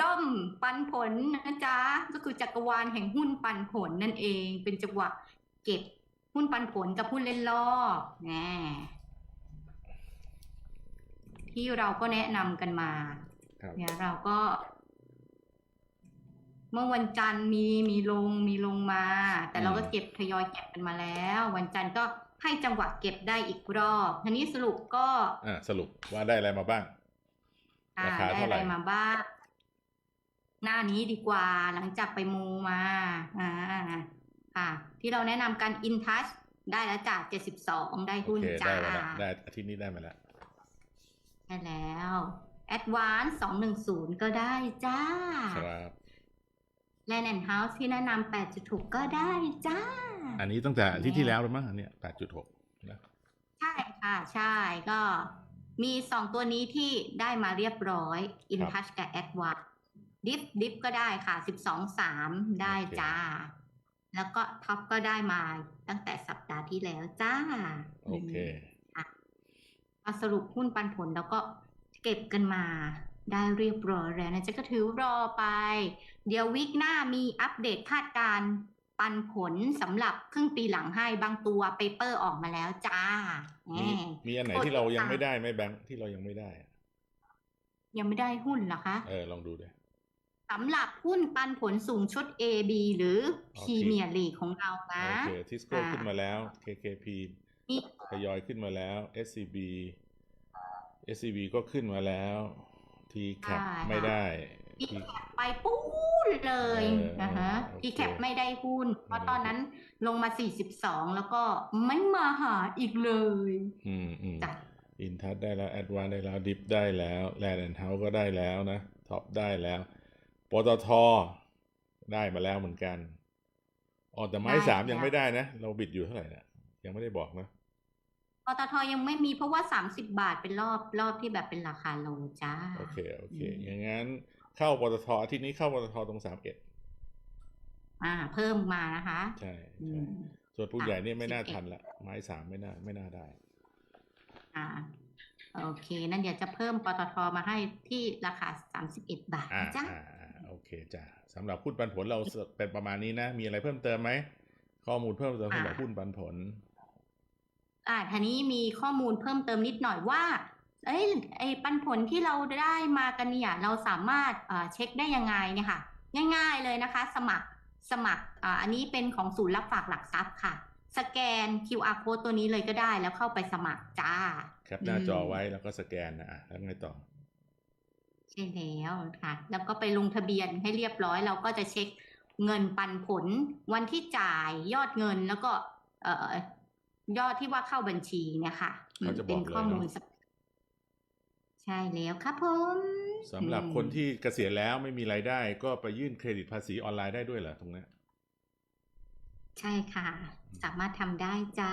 ด้อมปันผลนะจ๊ะก็คือจักรวาลแห่งหุ้นปันผลนั่นเอง เป็นจังหวะเก็บหุ้นปันผลกับหุ้นเล่นรอบแน่ที่เราก็แนะนำกันมาครับเนี่ยเราก็ เมื่อวันจันทร์มีมีลงมีลงมา แต่เราก็เก็บทยอยเก็บกันมาแล้ว วันจันทร์ก็ให้จังหวะเก็บได้อีกรอบทีนี้สรุปก็ อ่า สรุปว่าได้อะไรมาบ้างอ่าราคาได้เท่าอะไหร่ไรมาบ้าง หน้านี้ดีกว่าหลังจากไปมูมาอ่าค่ะ ที่เราแนะนำกัน InTouch ได้แล้วจาก72ได้โอหุ้นเคจ้าได้มาแล้วได้อาทิตย์นี้ได้มาแล้วได้แล้ว Advance 210ก็ได้จ้าครับ Land and House ที่แนะนำ8.6ก็ได้จ้า อันนี้ตั้งแต่อาทิตย์ที่แล้วเลยมั้งอันเนี้ยแปดจุดหกนะใช่ค่ะ ใช่ก็มีสองตัวนี้ที่ได้มาเรียบร้อย InTouch กับ Advance ดิ ฟดิฟก็ได้ค่ะ12 3ได้จ้า แล้วก็ท็อปก็ได้มาตั้งแต่สัปดาห์ที่แล้วจ้า โอเคมาสรุปหุ้นปันผลแล้วก็เก็บกันมาได้เรียบร้อยแล้วนะจ๊ะก็ถือรอไป เดี๋ยววิกหน้ามีอัปเดตคาดการณ์ปันผลสำหรับครึ่งปีหลังให้บางตัวเปเปอร์ออกมาแล้วจ้าแหมีมมีอันไหนที่เรายังไม่ได้ไหมแบงค์ที่เรายังไม่ได้อะยังไม่ได้หุ้นเหรอคะ เออ ลองดูดิ สำหรับหุ้นปันผลสูงชุด A B หรือโอพเครีเมียร์ลีกของเรานะโอเคทิสโก้อ่าขึ้นมาแล้ว KKP นี่ทยอยขึ้นมาแล้ว SCB SCB ก็ขึ้นมาแล้ว T cap ไม่ได้อี T แคปไปปูนเลยเออนะฮะโอเคอีแคปไม่ได้หุ้น เพราะไม่ได้ตอนนั้นลงมา 42 แล้วก็ไม่มาหาอีกเลย อืมอืมจ้ะอินทัศได้แล้วแอดวานได้แล้วดิฟได้แล้วแลนด์แอนด์เฮาก็ได้แล้วนะท็อปได้แล้ว ปตทได้มาแล้วเหมือนกันอ๋อแต่ไม้ได้สามแล้วยังไม่ได้นะ เราบิดอยู่เท่าไหร่นะยังไม่ได้บอกนะปตทยังไม่มีเพราะว่า30บาทเป็นรอบรอบที่แบบเป็นราคาโลจ้า โอเค โอเคอืมอย่างงั้นเข้าปตทอาทิตย์นี้เข้าปตทตรงสามเอ็ดอ่า เพิ่มมานะคะ ใช่อืใช่มส่วนผู้ใหญ่เนี่ยไม่น่า31ทันละ ไม้สามไม่น่าไม่น่าได้ อ่า โอเค นั่นเดี๋ยวจะเพิ่มปตทมาให้ที่ราคา31บาทอ่านะจ้าอ่าอ่าโอเค จ้ะสำหรับหุ้นปันผลเราเป็นประมาณนี้นะ มีอะไรเพิ่มเติมไหม ข้อมูลเพิ่มเติมสำหรับอ่าหุ้นปันผล อ่าทีนี้มีข้อมูลเพิ่มเติมนิดหน่อยว่า เอ้ยไอ้ปันผลที่เราได้มากันเนี่ยเราสามารถเอ่อเช็คได้ยังไงเนี่ยค่ะ ง่ายๆเลยนะคะ สมัครสมัครอ่าอันนี้เป็นของศูนย์รับฝากหลักทรัพย์ค่ะ สแกน QR code ตัวนี้เลยก็ได้แล้วเข้าไปสมัครจ้า แคปหน้าจออืมไว้แล้วก็สแกนนะอะแล้วไงต่อ ใช่แล้วค่ะ แล้วก็ไปลงทะเบียนให้เรียบร้อย เราก็จะเช็คเงินปันผล วันที่จ่ายยอดเงินแล้วก็ เอ่อยอดที่ว่าเข้าบัญชีเนี่ยค่ะเขาจะบอกเป็นข้อมูลเลยเนอะสใช่แล้วครับผมสำหรับอืมคนที่เกษียณแล้วไม่มีรายได้ ก็ไปยื่นเครดิตภาษีออนไลน์ได้ด้วยเหรอตรงเนี้ยใช่ค่ะ สามารถทำได้จ้า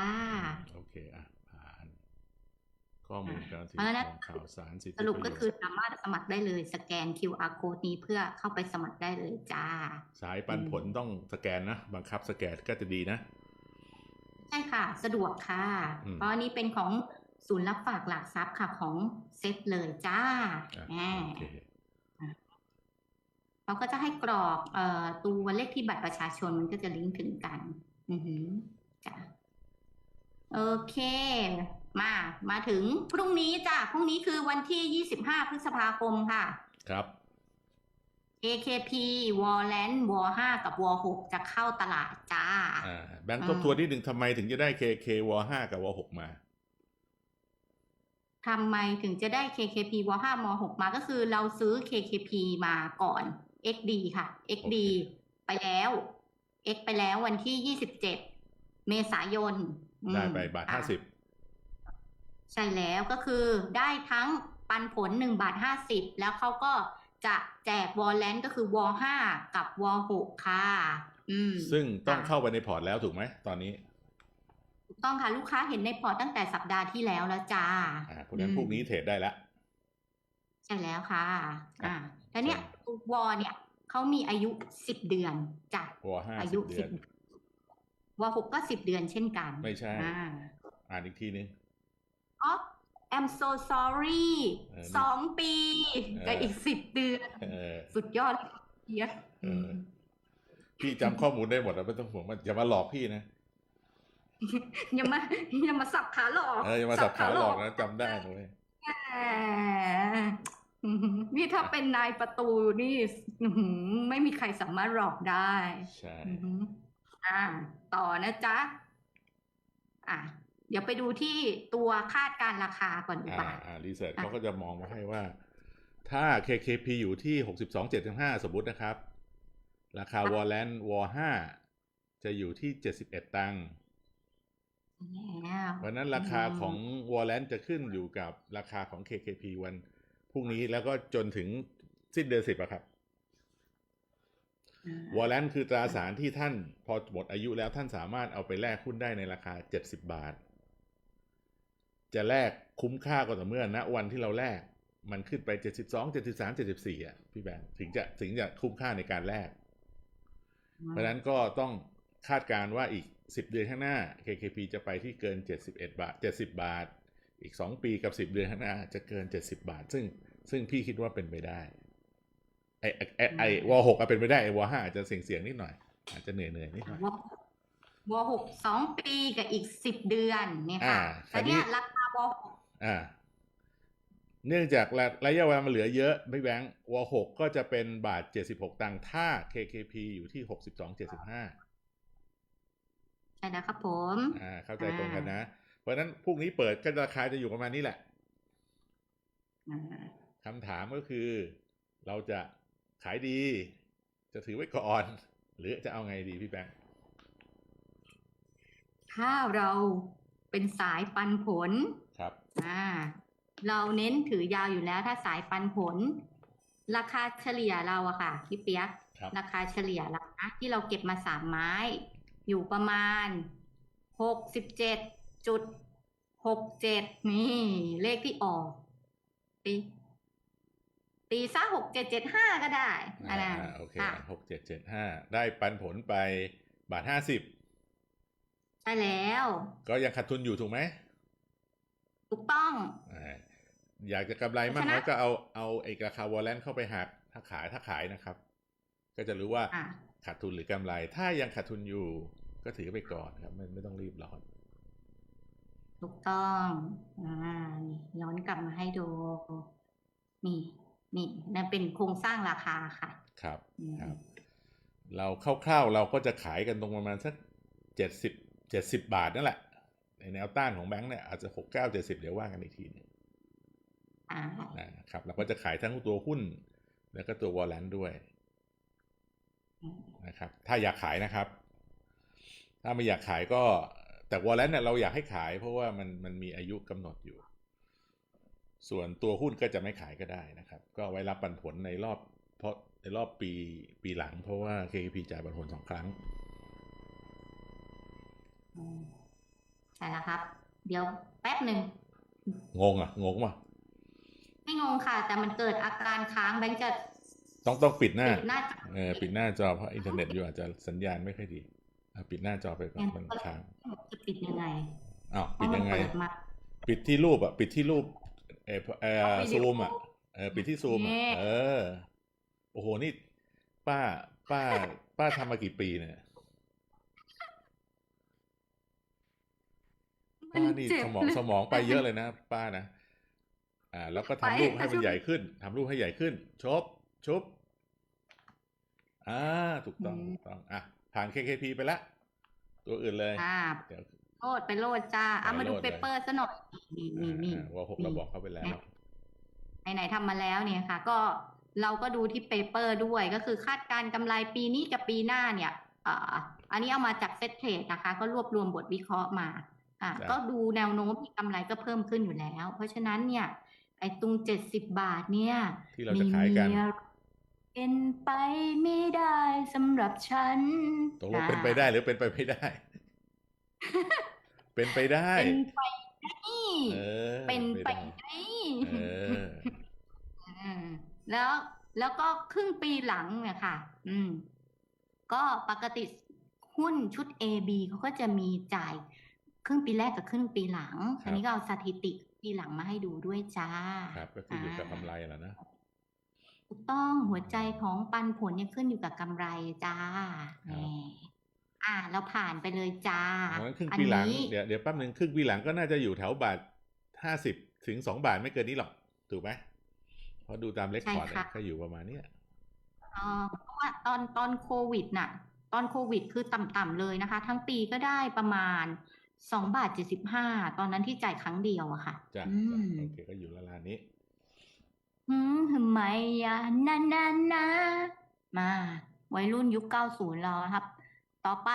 โอเคอะผ่าน ข้อมูลการถือเพราะฉะนั้นของข่าวสารสิทธิสรุปก็ปะโยชน์คือสามารถสมัครได้เลยสแกน QR code นี้เพื่อเข้าไปสมัครได้เลยจ้า สายปันผลต้องสแกนนะ บังคับสแกนก็จะดีนะ ใช่ค่ะ สะดวกค่ะอืมเพราะอันนี้เป็นของศูนย์รับฝากหลักทรัพย์ค่ะของเซ็ตเลยจ้าอะแหมโอเคเขาก็จะให้กรอกเอ่อตัวเลขที่บัตรประชาชนมันก็จะลิงก์ถึงกัน อือหือจ้ะโอเค มามาถึงพรุ่งนี้จ้ะพรุ่งนี้คือวันที่ 25 พฤษภาคมค่ะ ครับ AKP w a r l a n d w 5กับ w 6จะเข้าตลาดจ้าอ่าแบงค์ทบทวนนิดหนึ่งทำไมถึงจะได้ KK w 5กับ w 6มาทำไมถึงจะได้ KKP w 5ม6มาก็คือเราซื้อ KKP มาก่อน XD ค่ะ XD ไปแล้ว X ไปแล้ววันที่ 27 เมษายนอืมได้ไปบาทอะห้าสิบ ใช่แล้วก็คือได้ทั้งปันผล1บาท50 แล้วเขาก็จะแจกวอลเลนก็คือวอ5กับวอ6ค่ะ อืม ซึ่งต้องค่ะเข้าไปในพอร์ตแล้วถูกไหมตอนนี้ถูกต้องค่ะ ลูกค้าเห็นในพอร์ตตั้งแต่สัปดาห์ที่แล้วแล้วจ้าอ่าเพราะฉะนั้นอืมพวกนี้เทรดได้แล้วใช่แล้วค่ะครับอ่าแล้วเนี่ยวอเนี่ยเขามีอายุสิบเดือนจ้ะวห้าอาสิยุบเดืสิอบนวอหกก็สิบเดือนเช่นกัน ไม่ใช่ อ่าอ่านอีกทีนึง อ๋อ I'm so sorry เออสองปีเออกับอีกสิบเดือนเออสุดยอดเลยเพียกเออพี่จำข้อมูลได้หมดแล้วไม่ต้องห่วงมันอย่ามาหลอกพี่นะอย่ามาอย่ามาสับขาหลอกเอออย่ามาสับขาหลอกนะจำได้เลยแหมนี่ถ้าเป็นนายประตูนี่อื้อหือไม่มีใครสามารถหลอกได้ใช่อือหืออ่า ต่อนะจ๊ะอะ เดี๋ยวไปดูที่ตัวคาดการณ์ราคาก่อนดีกอ่าว่าอ่ารีเสิร์ชอะเขาก็จะมองมาให้ว่า ถ้า KKP อยู่ที่62.75สมมตินะครับ ราคาวอลเลนวอห้าจะอยู่ที่71ตังค์แล้วเพราะฉะนั้นราคาของวอลเลนจะขึ้นอยู่กับราคาของ KKP วันพรุ่งนี้แล้วก็จนถึงสิ้นเดือนสิบอะครับอ่าวอลเลนคือตราสารที่ท่านพอหมดอายุแล้วท่านสามารถเอาไปแลกหุ้นได้ในราคา 70 บาท จะแลกคุ้มค่าก็ต่อเมื่อณวันที่เราแลกมันขึ้นไป72 73 74อะพี่แบงค์ถึงจะถึงจะคุ้มค่าในการแลกเพราะฉะนั้นก็ต้องคาดการณ์ว่าอีก10เดือนข้างหน้า KKP จะไปที่เกิน71บาท70บาท อีก2ปีกับ10เดือนข้างหน้า จะเกิน70บาท ซึ่งซึ่งพี่คิดว่าเป็นไปได้ ไอไอไอ้ไอวหกอะเป็นไปได้ไอวห้าอาจจะเสี่ยงเสี่ยงๆนิดหน่อย อาจจะเหนื่อยเหนื่อยๆนิดหน่อยววหกสองปีกับอีกสิบเดือนเนี่ยค่ะอ่าแต่เนี่ยคราวนี้ราคาวหก อ่า เนื่องจากระระยะเวลามันเหลือเยอะพี่แบงค์วหกก็จะเป็นบาท76ตังค์ถ้า KKP อยู่ที่62.75ใช่แล้วครับผม อ่า เข้าใจตรงกันนะ เพราะฉะนั้นพรุ่งนี้เปิดก็ราคาจะอยู่ประมาณนี้แหละอ่าคำถามก็คือ เราจะขายดี จะถือไว้ก่อน หรือจะเอาไงดีพี่แบงค์ถ้าเราเป็นสายปันผลครับ อ่าเราเน้นถือยาวอยู่แล้วถ้าสายปันผล ราคาเฉลี่ยเราอะค่ะพี่เปียกครับราคาเฉลี่ยแล้วนะที่เราเก็บมาสามไม้ อยู่ประมาณหกสิบเจ็ดจุดหกเจ็ดนี่เลขที่ออกตีตีซะหกเจ็ดเจ็ดห้าก็ได้อัอ่านนั้นอ่าโอเคค่ะหกเจ็ดเจ็ดห้าได้ปันผลไปบาทห้าสิบใช่แล้ว ก็ยังขาดทุนอยู่ถูกไหม ถูกต้องอ่าอยากจะกำไรมากเพราะฉะนั้น้อนยก็เอาเอาเอกราคาวอลเลนเข้าไปหักถ้าขายถ้าขายนะครับ ก็จะรู้ว่าอะขาดทุนหรือกำไร ถ้ายังขาดทุนอยู่ ก็ถือไปก่อนครับไม่ไม่ต้องรีบร้อนถูกต้องอ่านี่ย้อนกลับมาให้ดูนี่นี่นั่นเป็นโครงสร้างราคาค่ะครับอืมครับ เราคร่าวๆเราก็จะขายกันตรงประมาณสักเจ็ดสิบเจ็ดสิบบาทนั่นแหละ ในแนวต้านของแบงค์เนี่ยอาจจะหกเก้าเจ็ดสิบเดี๋ยวว่ากันอีกทีหนึงอ่านะครับเราก็จะขายทั้งตัวหุ้น แล้วก็ตัววอลเลนด้วยนะครับ ถ้าอยากขายนะครับ ถ้าไม่อยากขายก็ แต่วอลเลนเนี่ยเราอยากให้ขาย เพราะว่ามันมันมีอายุกำหนดอยู่ ส่วนตัวหุ้นก็จะไม่ขายก็ได้นะครับ ก็เอาไว้รับปันผลในรอบ เพราะในรอบปีปีหลัง เพราะว่า KKP จ่ายปันผลสองครั้งอืม ใช่แล้วครับ เดี๋ยวแป๊บหนึ่ง งงอะ งงป่ะไม่งงค่ะ แต่มันเกิดอาการค้างแบงค์จะต้องต้องปิดหน้าปิดหน้าจอเออปิดหน้าจอเพราะอินเทอร์เน็ตอยู่อาจจะสัญญาณไม่ค่อยดีอะปิดหน้าจอไปก่อนมันค้างจะปิดยังไงอ้าวเพปิดราะมันยังไงเปิดมาปิดที่รูปอะ ปิดที่รูปเออเออเอาวิดีโอซูมอะเออปิดที่ซูมอะนี่เออ โอ้โหนี่ ป้า ป้า ป้าทำมากี่ปีเนี่ย มัน ป้านี่เจ็บสมองเลยสมองไปเยอะเลยนะป้านะอ่า แล้วก็ทำรูปให้มันใหญ่ขึ้นทำรูปให้ใหญ่ขึ้น ชบชุบอ่าถูกต้องถูกต้องอะผ่าน KKP ไปละ ตัวอื่นเลยอ่าเดี๋ยวโลดไปโลดจ้าเอามาดูโลดเลยเปเปอร์ซะหน่อยนี่นี่นี่อ่าวอหกเราบอกเขาไปแล้วไหนๆทำมาแล้วเนี่ยค่ะ ก็เราก็ดูที่เปเปอร์ด้วยก็คือคาดการณ์กำไรปีนี้กับปีหน้าเนี่ยอ่าอันนี้เอามาจากเซ็ตเทรดนะคะ ก็รวบรวมบทวิเคราะห์มา อ่าจ้ะก็ดูแนวโน้มที่กำไรก็เพิ่มขึ้นอยู่แล้ว เพราะฉะนั้นเนี่ย ไอ้ตรงเจ็ดสิบบาทเนี่ยที่เราจะขายกันไม่มีอะไรเป็นไปไม่ได้สำหรับฉันตกลงเป็นไปได้หรือเป็นไปไม่ได้ เป็นไปได้เป็นไปได้เออเป็นไปด้ได้เอออืมแล้วแล้วก็ครึ่งปีหลังเนี่ยค่ะ อืม ก็ปกติหุ้นชุด A B เขาก็จะมีจ่าย ครึ่งปีแรกกับครึ่งปีหลังครับอันนี้ก็เอาสถิติทีหลังมาให้ดูด้วยจ้า ครับ ก็คืออยู่กับกำไรแหละนะถูกต้องหัวใจของปันผลเนี่ยขึ้นอยู่กับกำไรจ้าครับแหมอ่า เราผ่านไปเลยจ้าเพราะฉะนั้นครึ่งอัปีหลังนี้เดี๋ยวเดี๋ยวแป๊บหนึ่งครึ่งปีหลังก็น่าจะอยู่แถวบาทห้าสิบถึงสองบาทไม่เกินนี้หรอก ถูกไหมเพราะดูตามเลคคอร์ดใช่ค่ะก็อยู่ประมาณเนี้ยอ่าเพราะว่าตอนตอนโควิดน่ะ ตอนโควิดคือต่ำๆเลยนะคะ ทั้งปีก็ได้ประมาณ สองบาทเจ็ดสิบห้าตอนนั้นที่จ่ายครั้งเดียวอะค่ะจ้ะอืมโอเคก็อยู่ละลานนี้อืมทำไมอะนานานามาวัยรุ่นยุคเก้าศูนย์เราครับ ต่อไป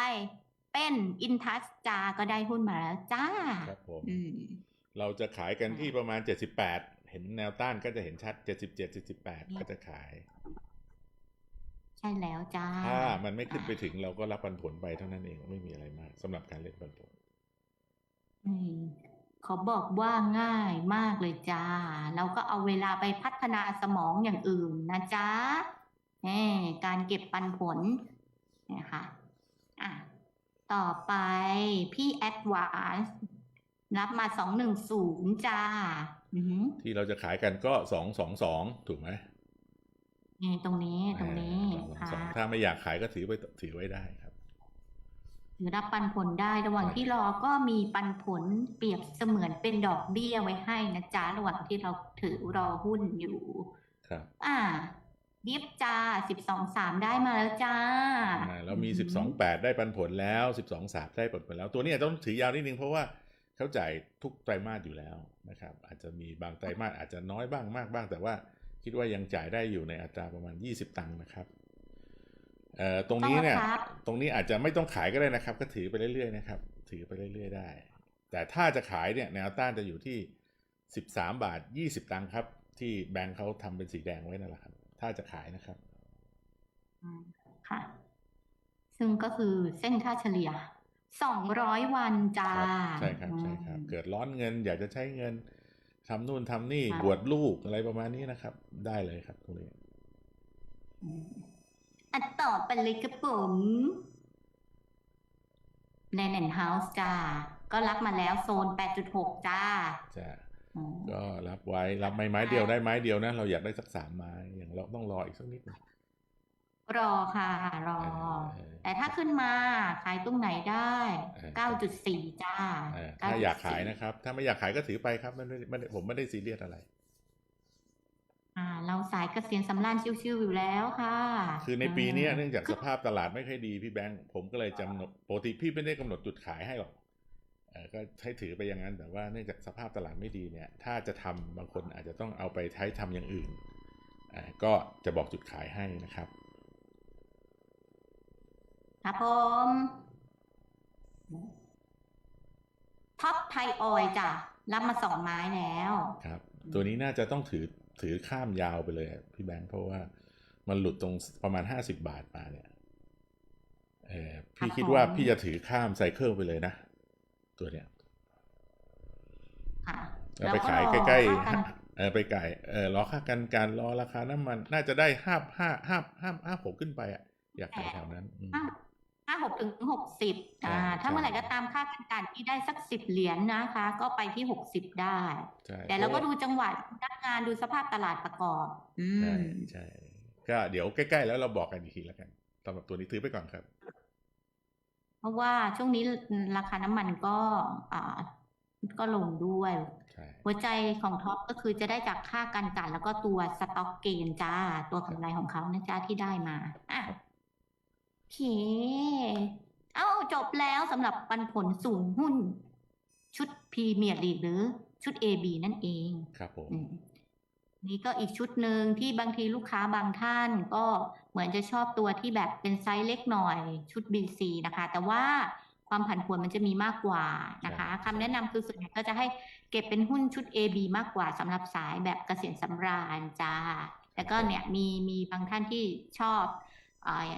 เป็นอินทัสจาก็ได้หุ้นมาแล้วจ้า ครับผมอืมเราจะขายกันที่ประมาณเจ็ดสิบแปดเห็นแนวต้านก็จะเห็นชัดเจ็ดสิบเจ็ดสิบสิบแปดก็จะขาย ใช่แล้วจ้า ถ้ามันไม่ขึ้นไปถึงเราก็รับปันผลไปเท่านั้นเองไม่มีอะไรมากสำหรับการเล่นปันผลอืมเขาบอกว่าง่ายมากเลยจ้า เราก็เอาเวลาไปพัฒนาสมองอย่างอื่นนะจ๊ะแหมการเก็บปันผลนะคะอะต่อไปพี่แอดวานซ์รับมาสองหนึ่งศูนย์จ้าอือหือที่เราจะขายกันก็สองสองสองถูกไหมนี่ตรงนี้ตรงนี้สองสองค่ะสองถ้าไม่อยากขายก็ถือไปถือไว้ได้ ครับถือรับปันผลได้ระหว่างครับที่รอก็มีปันผลเปรียบเสมือนเป็นดอกเบี้ยไว้ให้นะจ๊ะระหว่างที่เราถือรอหุ้นอยู่ ครับ อ่าดิฟจ้าสิบสองสามได้มาแล้วจ้าอ่าเรามีสิบสองแปดได้ปันผลแล้วสิบสองสามได้ปันผลแล้ว ตัวนี้อาจจะต้องถือยาวนิดนึงเพราะว่าเขาจ่ายทุกไตรมาสอยู่แล้วนะครับ อาจจะมีบางไตรมาสอาจจะน้อยบ้างมากบ้าง แต่ว่าคิดว่ายังจ่ายได้อยู่ในอัตราประมาณยี่สิบตังค์นะครับ เอ่อตรงนี้เนี่ยต้องครับตรงนี้อาจจะไม่ต้องขายก็ได้นะครับ ก็ถือไปเรื่อยๆนะครับ ถือไปเรื่อยๆได้ แต่ถ้าจะขายเนี่ยแนวต้านจะอยู่ที่สิบสามบาทยี่สิบตังค์ครับ ที่แบงค์เขาทำเป็นสีแดงไว้นั่นแหละครับ ถ้าจะขายนะครับอืมค่ะ ซึ่งก็คือเส้นค่าเฉลี่ยสองร้อยวันจ้าครับใช่ครับใช่ครับอืมเกิดร้อนเงินอยากจะใช้เงินทำนู่นทำนี่ค่ะบวชลูกอะไรประมาณนี้นะครับ ได้เลยครับตรงนี้ อืมอันต่อไปเลยครับผมแลนด์เฮาส์จ้า ก็รับมาแล้วโซน 8.6 จ้าจะอืมก็รับไว้ รับไม้ไม้เดียวได้ไม้เดียวนะ เราอยากได้สักสามไม้ อย่างเราต้องรออีกสักนิดหนึงรอค่ะรอเออเออแต่ถ้าขึ้นมาขายตรงไหนได้เออ9.4 จ้าเออถ้าอยากขาย9.4นะครับ ถ้าไม่อยากขายก็ถือไปครับไม่ได้ไม่ได้ผมไม่ได้ซีเรียสอะไรอ่าเรา สายเกษียณสำราญชิวๆอยู่แล้วค่ะ คือในปีเนี้ยาเนื่องจากสภาพตลาดไม่ค่อยดีพี่แบงค์ผมก็เลยจำหนดปกติพี่ไม่ได้กำหนดจุดขายให้หรอกเออก็ให้ถือไปอย่างนั้นแต่ว่าเนื่องจากสภาพตลาดไม่ดีเนี่ย ถ้าจะทำบางคนอาจจะต้องเอาไปใช้ทำอย่างอื่นอ่าก็จะบอกจุดขายให้นะครับ ครับผมท็อปไทยออยล์จ้ะรับมาสองไม้แล้ว ครับ ตัวนี้น่าจะต้องถือ ถือข้ามยาวไปเลยอะพี่แบงค์เพราะว่ามันหลุดตรงประมาณห้าสิบาทมาเนี่ยเออพี่ครับคิดว่าผมพี่จะถือข้ามไซเคิลไปเลยนะ ตัวเนี้ยค่ะเราไปขายแล้วใกล้รอค่ากันๆเออไปไก่เออรอค่ากันการรอราคาน้ำมัน น่าจะได้ห้าห้าห้าห้าห้าหกขึ้นไปอะ อยากขายแถวนั้นอืมห้า ห้าหกถึงหกสิบอ่าใช่ถ้าเมื่อไหร่ใช่ก็ตามค่ากันกันที่ได้สักสิบเหรียญนะคะ ก็ไปที่หกสิบได้ใช่แต่เราก็ดูจังหวะนักงานดูสภาพตลาดประกอบ อืใช่มใช่ก็เดี๋ยวใกล้ ๆ แล้วเราบอกกันอีกทีแล้วกันสำหรับตัวนี้ถือไปก่อนครับ เพราะว่าช่วงนี้ราคาน้ำมันก็อ่าก็ลงด้วยใช่หัวใจของท็อปก็คือจะได้จากค่ากันกันแล้วก็ตัวสต็อกเกนจ้า ตัวกำไรของเขานะจ้าที่ได้มาอะโอ เค เอ้าจบแล้วสำหรับปันผลสูงหุ้น ชุดพรีเมียร์ลีกหรือชุด AB นั่นเอง ครับผมอืมนี่ก็อีกชุดหนึ่งที่บางทีลูกค้าบางท่านก็เหมือนจะชอบตัวที่แบบเป็นไซส์เล็กหน่อยชุด BC นะคะ แต่ว่าความผันผวนมันจะมีมากกว่านะคะคำแนะนำคือส่วนใหญ่ก็จะให้เก็บเป็นหุ้นชุด AB มากกว่าสำหรับสายแบบเกษียณสำราญจ้าแล้วก็เนี่ยมีมีบางท่านที่ชอบเออ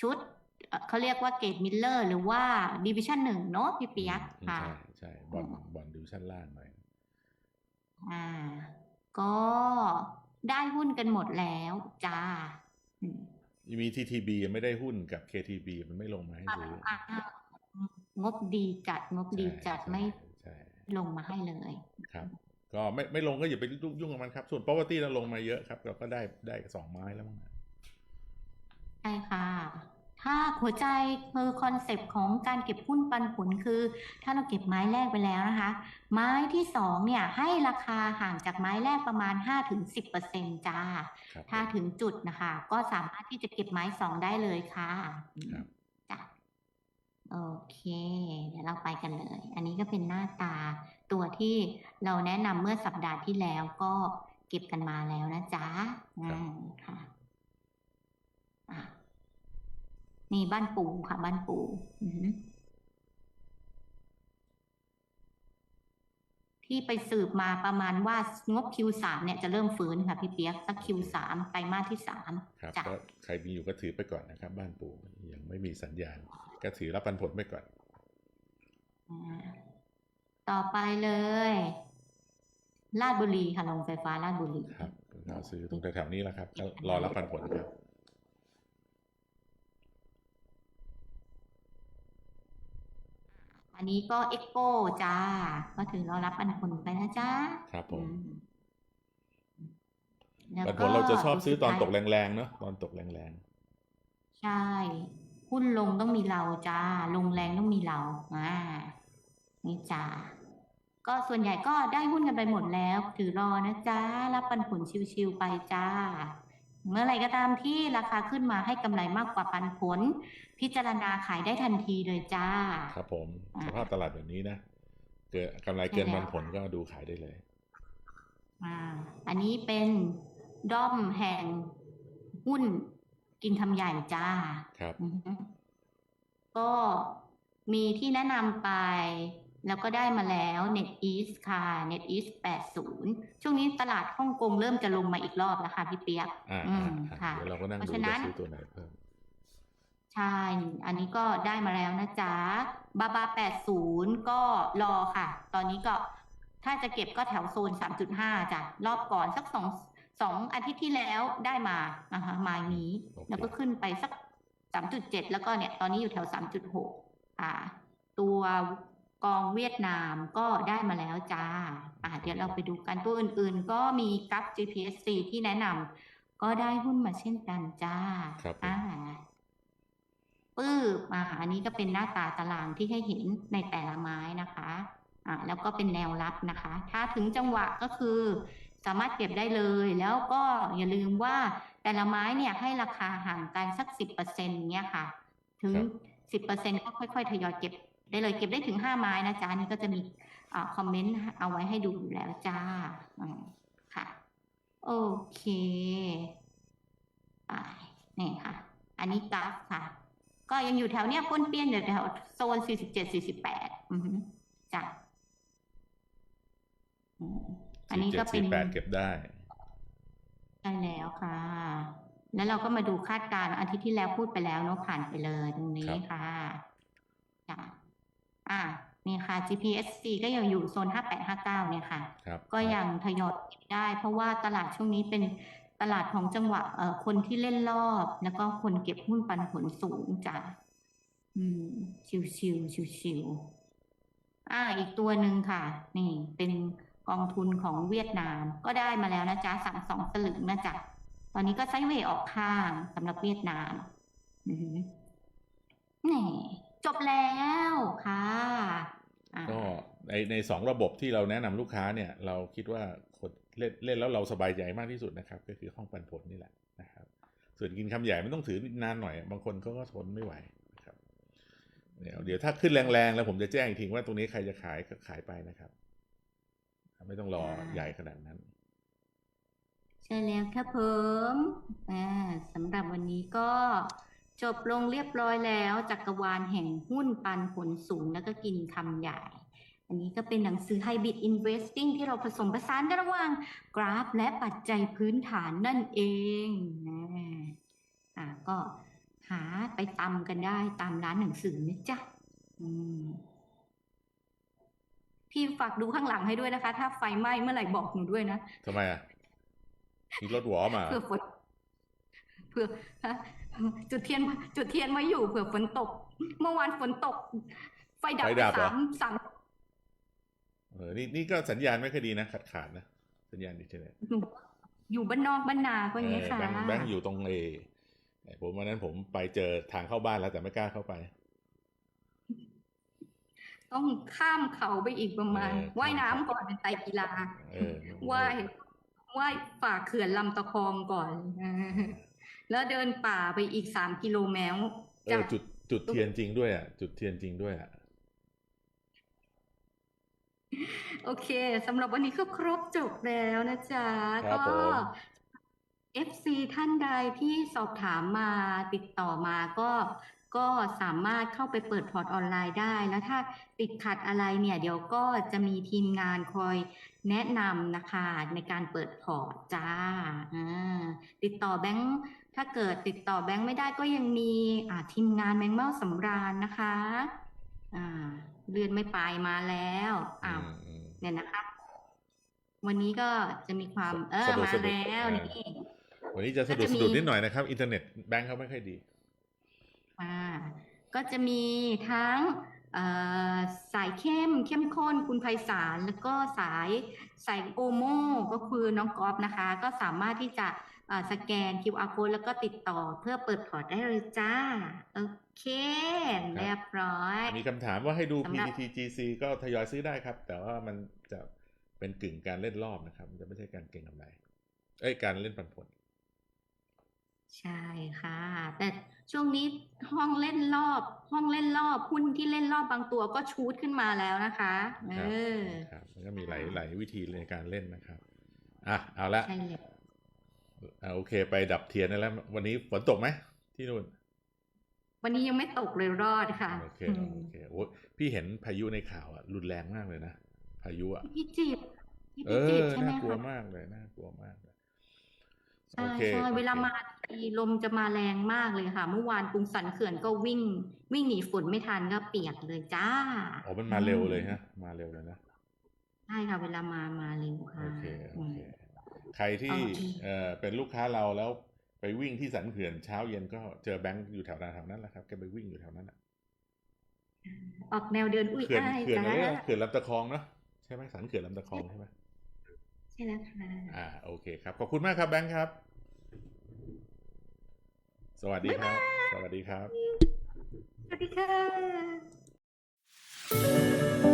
ชุดเอ่อเขาเรียกว่าเกตมิลเลอร์หรือว่าดิวิชั่นหนึ่งเนาะพี่เปียกอืมค่ะ ใช่ใช่บอลบอลดิวชั่นล่างหน่อยอ่า ก็ได้หุ้นกันหมดแล้วจ้าอืมมี TTB ยังไม่ได้หุ้นกับ KTB มันไม่ลงมาให้ซื้ออ่างบดีจัดงบดีจัดใช่ไม่ใช่ลงมาให้เลยครับ ก็ไม่ไม่ลงก็อย่าไปยุ่งกับมันครับ ส่วน property เราลงมาเยอะครับเราก็ได้ได้สองไม้แล้วมั้ง ใช่ค่ะ ถ้าหัวใจคือคอนเซปต์ของการเก็บหุ้นปันผลคือ ถ้าเราเก็บไม้แรกไปแล้วนะคะ ไม้ที่สองเนี่ยให้ราคาห่างจากไม้แรกประมาณ 5-10%จ้า ครับถ้าถึงจุดนะคะ ก็สามารถที่จะเก็บไม้สองได้เลยค่ะครับ จ้ะโอเค เดี๋ยวเราไปกันเลย อันนี้ก็เป็นหน้าตาตัวที่เราแนะนำเมื่อสัปดาห์ที่แล้วก็เก็บกันมาแล้วนะจ๊ะอืมค่ะอะ นี่บ้านปูค่ะ บ้านปูอือหือที่ไปสืบมาประมาณว่างบ Q3 เนี่ยจะเริ่มฟื้นค่ะพี่เปียกสัก Q3 ไตรมาสที่สามครับจ้ะก็ใครมีอยู่ก็ถือไปก่อนนะครับ บ้านปู่ยังไม่มีสัญญาณ ก็ถือรับปันผลไปก่อนอ่าต่อไปเลยลาดบุรีค่ะโรงไฟฟ้าลาดบุรีครับเราซื้อตรงแถวๆนี้แหละครับก็รอรับปันผลครับ อันนี้ก็เอ็กโกจ้า ก็ถือเรารับปันผลไปนะจ้าครับผมอืมแล้วปันผลเราจะชอบซื้อตอนตกสุดท้ายแรงๆเนาะตอนตกแรงใช่หุ้นลงต้องมีเราจ้า ลงแรงต้องมีเราอ่านี่จ้าก็ส่วนใหญ่ก็ได้หุ้นกันไปหมดแล้ว ถือรอนะจ้ารับปันผลชิวๆไปจ้า เมื่อไหร่ก็ตามที่ราคาขึ้นมาให้กำไรมากกว่าปันผล พิจารณาขายได้ทันทีเลยจ้าๆครับผมอ่าสภาพตลาดแบบนี้นะเกิดกำไรเกินใช่แล้วปันผลก็ดูขายได้เลยอ่าอันนี้เป็นด้อมแห่งหุ้นกินคำใหญ่จ้า ครับอือฮึก็มีที่แนะนำไป แล้วก็ได้มาแล้ว NetEase ค่ะ NetEase 80 ช่วงนี้ตลาดฮ่องกงเริ่มจะลงมาอีกรอบแล้วค่ะพี่เปียกอ่าอือ่ามอ่าค่ะเดี๋ยวเราก็นั่งเพราะดูฉะนั้จะนซื้อตัวไหนเพิ่มใช่ อันนี้ก็ได้มาแล้วนะจ๊ะ บาบา 80 ก็รอค่ะ ตอนนี้ก็ถ้าจะเก็บก็แถวโซน 3.5จ้ะ รอบก่อนสักสองสองอาทิตย์ที่แล้วได้มานะคะมาอย่างนี้โอเคแล้วก็ขึ้นไปสัก 3.7 แล้วก็เนี่ย ตอนนี้อยู่แถว 3.6 อ่า ตัว กองเวียดนามก็ได้มาแล้วจ้าอ่าเดี๋ยวเราไปดูกันตัวอื่นๆ ก็มีกัฟ GPSC ที่แนะนำก็ได้หุ้นมาเช่นกันจ้าครับผมอ่าปื้บอ่าอันนี้ก็เป็นหน้าตาตารางที่ให้เห็นในแต่ละไม้นะคะอ่าแล้วก็เป็นแนวรับนะคะ ถ้าถึงจังหวะก็คือ สามารถเก็บได้เลย แล้วก็อย่าลืมว่าแต่ละไม้เนี่ยให้ราคาห่างกันสักสิบเปอร์เซ็นต์เนี้ยค่ะ ถึงครับสิบเปอร์เซ็นต์ก็ค่อยๆ ทยอยเก็บ ได้เลยเก็บได้ถึงห้าไม้นะจ๊ะอันนี่ก็จะมีอ่าคอมเมนต์เอาไว้ให้ดูอยู่แล้วจ้าอืมค่ะโอเคไปนี่ค่ะ อันนี้กราฟค่ะ ก็ยังอยู่แถวเนี้ยป้วนเปี้ยนอยู่แถวโซน47 48อือฮึจ้ะอืมอันนี้ก็เป็น47 48เก็บได้ใช่แล้วค่ะ แล้วเราก็มาดูคาดการณ์อาทิตย์ที่แล้วพูดไปแล้วเนาะผ่านไปเลยตรงนี้ครับค่ะจ้ะ อะนี่ค่ะ GPSC ก็ยังอยู่โซน 5859 เนี่ยค่ะครับก็ยังทยอยเก็บได้ เพราะว่าตลาดช่วงนี้เป็นตลาดของจังหวะเอ่อคนที่เล่นรอบ แล้วก็คนเก็บหุ้นปันผลสูงจ้ะอืม ชิวชิวชิวชิวๆอ่า อีกตัวหนึ่งค่ะ นี่เป็นกองทุนของเวียดนาม ก็ได้มาแล้วนะจ๊ะสามสองสลึงนะจ๊ะ ตอนนี้ก็ไซด์เวย์ออกข้างสำหรับเวียดนาม อือหือนี่ จบแล้วค่ะอ่าก็ในในสองระบบที่เราแนะนำลูกค้าเนี่ย เราคิดว่าคนเล่นเล่นแล้วเราสบายใจมากที่สุดนะครับ ก็คือห้องปันผลนี่แหละนะครับ ส่วนกินคำใหญ่มันต้องถือนานหน่อย บางคนเขาก็ทนไม่ไหวนะครับเดี๋ยวเดี๋ยวถ้าขึ้นแรงๆแล้วผมจะแจ้งอีกทีว่าตรงนี้ใครจะขายก็ขายไปนะครับ ไม่ต้องรอใหญ่ขนาดนั้นใช่แล้วครับผมอ่าสำหรับวันนี้ก็ จบลงเรียบร้อยแล้วจักรวาลแห่งหุ้นปันผลสูงแล้วก็กินคำใหญ่ อันนี้ก็เป็นหนังสือ Hybrid Investing ที่เราผสมผสานกันระหว่างกราฟและปัจจัยพื้นฐานนั่นเองนะอ่าก็หาไปตำกันได้ตามร้านหนังสือนะจ๊ะอืมพี่ฝากดูข้างหลังให้ด้วยนะคะ ถ้าไฟไหม้เมื่อไหร่บอกหนูด้วยนะทำไมอะมีรถหวอมาเผื่อฝนเผื่อฮะ จุดเทียนจุดเทียนมาอยู่เผื่อฝนตก เมื่อวานฝนตก ไฟดับไฟไปดับเหรอ สามสามเออนี่นี่ก็สัญญาณไม่ค่อยดีนะขาดขาดๆนะ สัญญาณอินเทอร์เน็ตอยู่อยู่บ้านนอกบ้านนาก็อย่างนี้เออค่ะแบงค์แบงค์อยู่ตรงเอผมวันนั้นผมไปเจอทางเข้าบ้านแล้วแต่ไม่กล้าเข้าไป ต้องข้ามเขาไปอีกประมาณเออ ว่ายน้ำก่อนเป็นไตรกีฬาเออว่ายว่ายฝ่าเขื่อนลำตะคองก่อนเออ แล้วเดินป่าไปอีกสามกิโลเมตรเออจุดจุดเทียนจริงด้วยอะ จุดเทียนจริงด้วยอะ โอเคสำหรับวันนี้ก็ครบจบแล้วนะจ๊ะครับก็ผม FC ท่านใดที่สอบถามมาติดต่อมาก็ก็สามารถเข้าไปเปิดพอร์ตออนไลน์ได้ แล้วถ้าติดขัดอะไรเนี่ย เดี๋ยวก็จะมีทีมงานคอยแนะนำนะคะในการเปิดพอร์ตจ้าอ่าติดต่อแบงค์ ถ้าเกิดติดต่อแบงค์ไม่ได้ก็ยังมีอ่าทีมงานแมงเม่าสำราญนะคะอ่าเลื่อนไม่ไปมาแล้วอ้าวอืมอืมเนี่ยนะคะ วันนี้ก็จะมีความ เออสะดุดมาสะดุดแล้วเออนี่วันนี้จะสะดุดก็จะมีสะดุดนิดหน่อยนะครับ อินเทอร์เน็ตแบงค์เขาไม่ค่อยดีอ่าก็จะมีทั้งเอ่อสายเข้มเข้มข้นคุณไพศาลแล้วก็สายสายโอโมก็คือน้องกอฟนะคะ ก็สามารถที่จะเอ่อ สแกน QR code แล้วก็ติดต่อเพื่อเปิดพอร์ตได้เลยจ้า โอเค เรียบร้อย มีคำถามว่าให้ดูสำหรับ PTTGC ก็ทยอยซื้อได้ครับ แต่ว่ามันจะเป็นกึ่งการเล่นรอบนะครับ มันจะไม่ใช่การเก็งกำไรเอ้ยการเล่นปันผล ใช่ค่ะ แต่ช่วงนี้ห้องเล่นรอบ ห้องเล่นรอบหุ้นที่เล่นรอบบางตัวก็ชูดขึ้นมาแล้วนะคะเอครับอครับมันก็มีหลายหลายวิธีในการเล่นนะครับ อะเอาละใช่เลย อะโอเค ไปดับเทียนได้แล้ว วันนี้ฝนตกไหมที่นู่น วันนี้ยังไม่ตกเลยรอดค่ะ โอเคอืมโอเคโอ้พี่เห็นพายุในข่าวอะรุนแรงมากเลยนะพายุอะพี่จิตรที่เอพี่จิตอรใช่ไหมน่ากลัวคะมากเลยน่ากลัวมากเลยใช่โอเคใช่โอคเวลามาทีลมจะมาแรงมากเลยค่ะ เมื่อวานกรุงสันเขื่อนก็วิ่ง วิ่งหนีฝนไม่ทันก็เปียกเลยจ้าอ๋อมันมาเร็วเลยฮะ มาเร็วเลยนะใช่ค่ะ เวลามามาเร็วค่ะโอเคโออืมเค ใครที่โอเคเอ่อเป็นลูกค้าเราแล้วไปวิ่งที่สันเขื่อนเช้าเย็นก็เจอแบงค์อยู่แถวนั้นแถวนั้นแหละครับแกไปวิ่งอยู่แถวนั้นน่ะออกแนวเดินอุ้ยเขื่อนอ้ายเขื่อนจ้าอะไรนะเขื่อนลำตะคองเนอะใช่ไหมสันเขื่อนลำตะคองใช่ไหมใช่แล้วค่ะอ่าโอเคครับ ขอบคุณมากครับแบงค์ครับ สวัสดีครับ สวัสดีครับ สวัสดีค่ะ